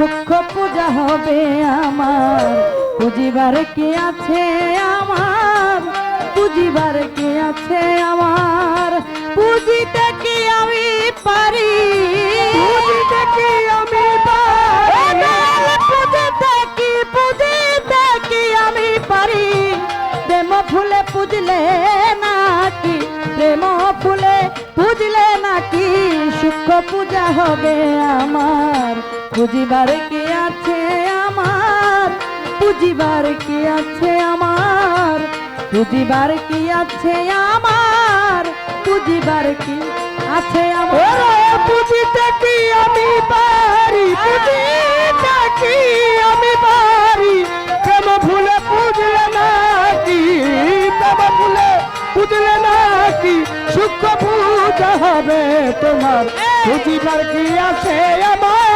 সূক্ষ্ম পূজা হবে আমার। পুজিবার কি আছে আমার? পুজিবার কি আছে আমার? পুজিতে কি আমি পারি? আমি আমি পারি? ফুলে পুজলে ফুলে নাকি? পূজা হবে আমার। পুজিবার কি আছে আমার? পুজিবার কি আছে আমার? পুজিবার কি আছে আমার? পুজিবার কি আছে আমার? পুজিতে কি আমি পারি? পুজিতে কি আমি পারি? প্রেম ফুলে পুজলে নাকি? প্রেম ফুলে পুজলে নাকি? সূক্ষ্ম পূজা হবে তোমার। পুজিবার কি আছে আমার?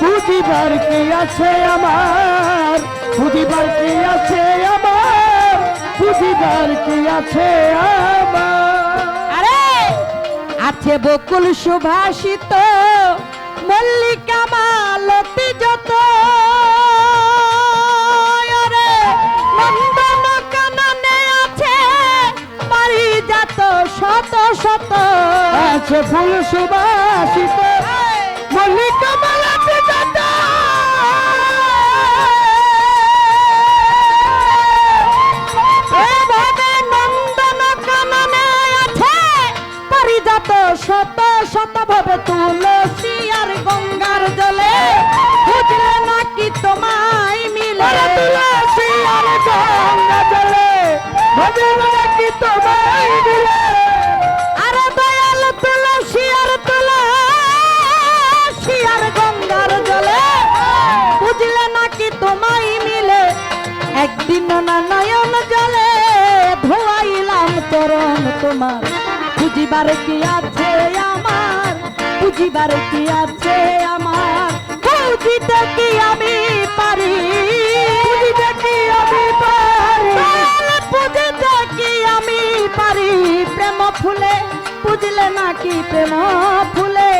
পুজিবার কি আছে আমার? পুজিবার কি আছে আমার? পুজিবার কি আছে আমার? আরে! আছে বকুল সুভাষিত মল্লিকা মালতি যত। শত শত। আছে ফুল সুভাষিত মল্লিকা শত শত ভাবে তুলসী আর গঙ্গার জলে। বুঝলে নাকি তোমায় মিলে। তুলসী আর গঙ্গা জলে বুঝলে নাকি তোমায় মিলে। আরে দয়াল তুলসী আর তুলসী আর গঙ্গার জলে বুঝলে নাকি তোমায় মিলে। একদিন না নয়ন জলে ধোয়াইলাম চরণ তোমার। বুঝিবার কি আছে আমার? বুঝিবার কি আছে আমার? বুঝিতে কি আমি পারি? বুঝিতে কি আমি পারি? বুঝিতে কি আমি পারি? প্রেম ফুলে বুঝলে নাকি প্রেম ফুলে?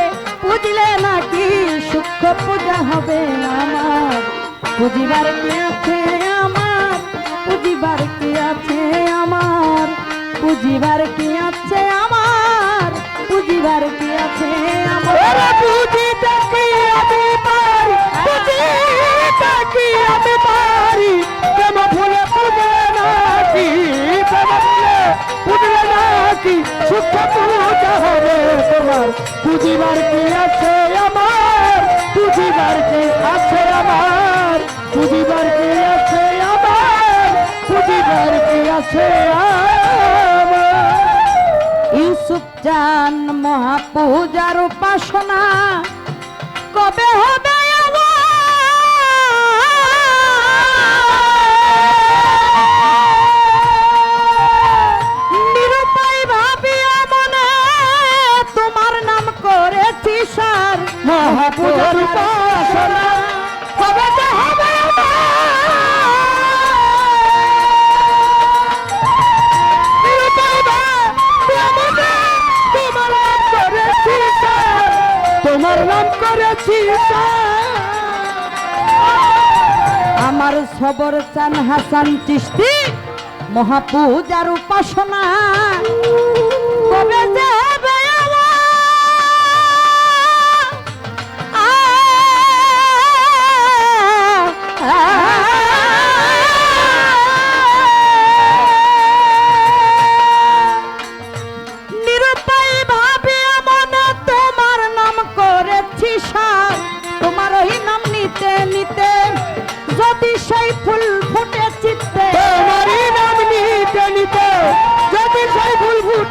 বুঝলে নাকি সূক্ষ্ম পূজা হবে আমার? বুঝিবার কি আছে আমার? বুঝিবার কি আছে আমার? বুঝিবার কি আছে বুঝিবার কি আছে? আমার বুঝিতে কি আমি পারি বুঝিতে কি আমি পারি। প্রেম ফুলে বুঝলে নাকি, প্রেম ফুলে বুঝলে নাকি সূক্ষ্ম পূজা হবে তোমার। বুঝিবার কি আছে আমার? বুঝিবার কি আছে আমার? বুঝিবার কি আছে আমার? বুঝিবার কি আছে আমার জান মহাপূজার উপাসনা। কবে হবে নাম করেছি আমার সবর চান হাসান চিস্তি মহাপূজার উপাসনা। কবে যে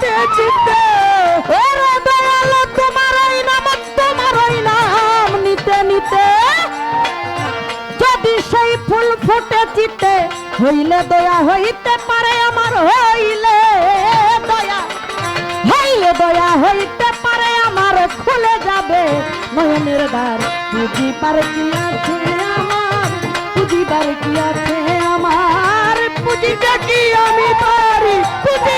চিত্তে ওরে নাম নাম নিতে নিতে। যদি সেই ফুল ফুটে চিত্তে হইলে দয়া হইতে পারে আমার, হইলে দয়া। হইলে দয়া হইতে পারে আমার, খুলে যাবে নয়নের দ্বার। বুঝিবার কি আছে আমার? বুঝি পারে কি আছে আমার? বুঝিতে কি আমি পারি? বুঝিতে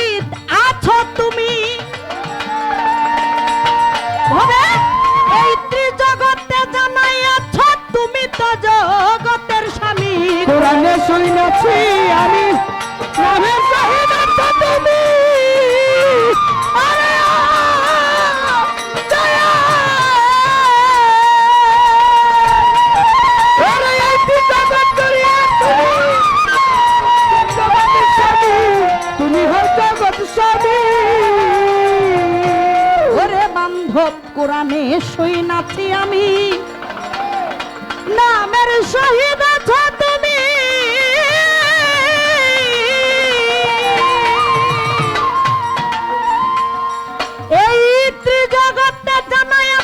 কোরআনে শুনেছি আমি। নামে শহীদ আছো তুমি। তুমি হল জগৎ স্বামী। ওরে কোরআনে সই নাছি আমি। নামের শহীদ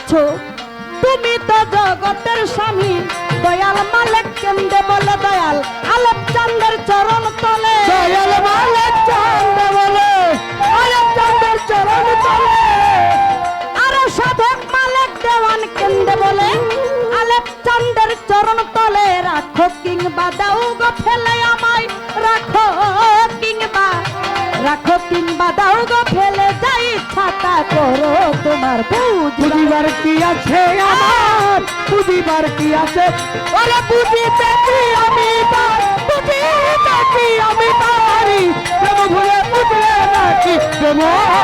আছো? তুমি তো জগতের স্বামী। দয়াল মালিক কেন্দ্রে বলে দয়াল আলোক চন্দ্রের চরণ তলে। দয়াল মালিক চাঁদ বলে আয়াত চাঁদের চরণ তলে। আরও সাধক মালিক দেওয়ান কেন্দ্রে বলে আলেপ চন্দ্রের চরণ তলে। রাখো কিংবা দাও গো ফেলে আমায় রাখো কিংবা রাখো কিংবা দাও গো ফেলে যাই ছাতা করো বুঝ বুঝিবার কি আছে আমার? বুঝিবার কি আছে? ওরে বুঝিতে কি আমি বুঝিতে কি আমি পারি? প্রেম ভুলে বুঝলে নাকি? প্রেম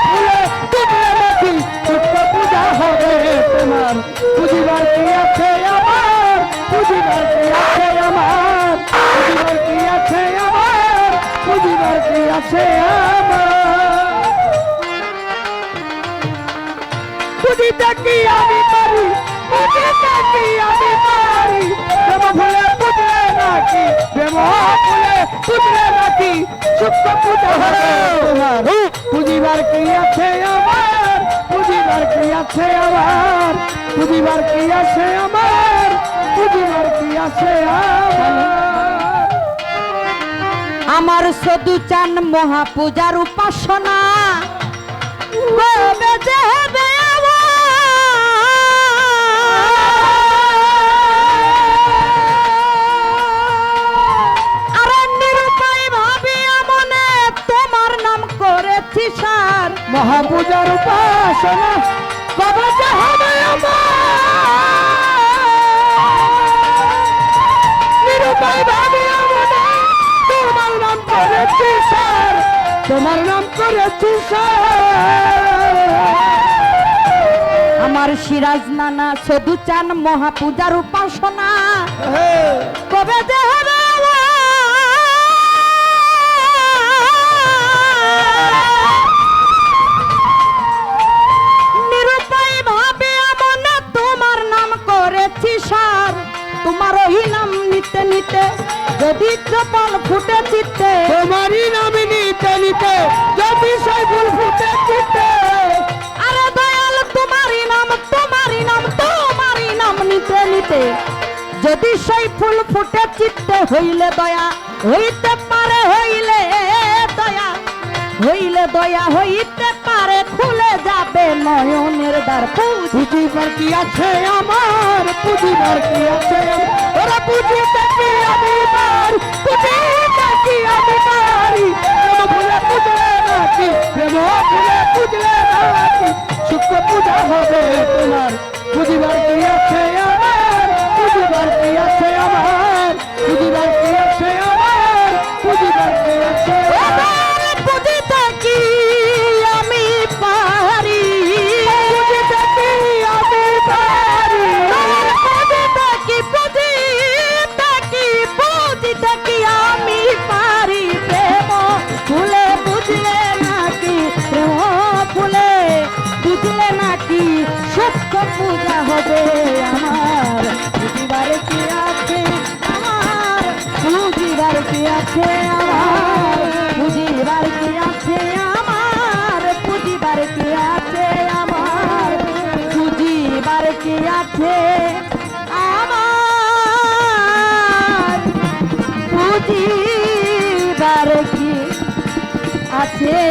ভুলে বুঝলে নাকি? সত্য পূজা হবে তোমার। বুঝিবার কি আছে আমার? বুঝিবার কি আছে আমার? বুঝিবার কি আছে আমার? বুঝিবার কি আছে আমার? বুঝিতে কি আমি পারি? বুঝিতে কি আমি পারি? প্রেম ভুলে বুঝলে নাকি? প্রেম ভুলে বুঝলে নাকি? সত্য পূজা হবে তোমার। বুঝিবার কি আছে আমার? বুঝিবার কি আছে আমার? বুঝিবার কি আছে আমার? বুঝিবার কি আছে আমার? আমার সদু চান মহাপূজার উপাসনা। মহাপূজার উপাসনা কবে যে হবে নিরুপায় ভাবে তোমার নাম করেছি স্যার তোমার নাম করেছি আমার সিরাজ নানা সদু চান মহাপূজার উপাসনা। কবে যে যদি চপল ফুটে চিত্তে তোমারই নাম নিতে নিতে যদি সেই ফুল ফুটে চিতে আরে দয়াল তোমারই নাম তোমারই নাম তোমারই নাম নিতে নিতে। যদি সেই ফুল ফুটে চিত্তে হইলে দয়া হইতে পারে হইলে দয়া হইলে দয়া হইতে খুলে যাবে নয়নের দ্বার। পুজি বুঝিবার কি আছে আমার? বুঝিবার কি আছে? ওরা পুজি কি আমি বার পুজি কি আমি বার প্রেম ভুলে পুজলে নাকি? প্রেম ভুলে পুজলে নাকি? শুক্র পূজা হবে তোমার। বুঝিবার কি আছে আছে। আমার বুঝিবার কি আছে?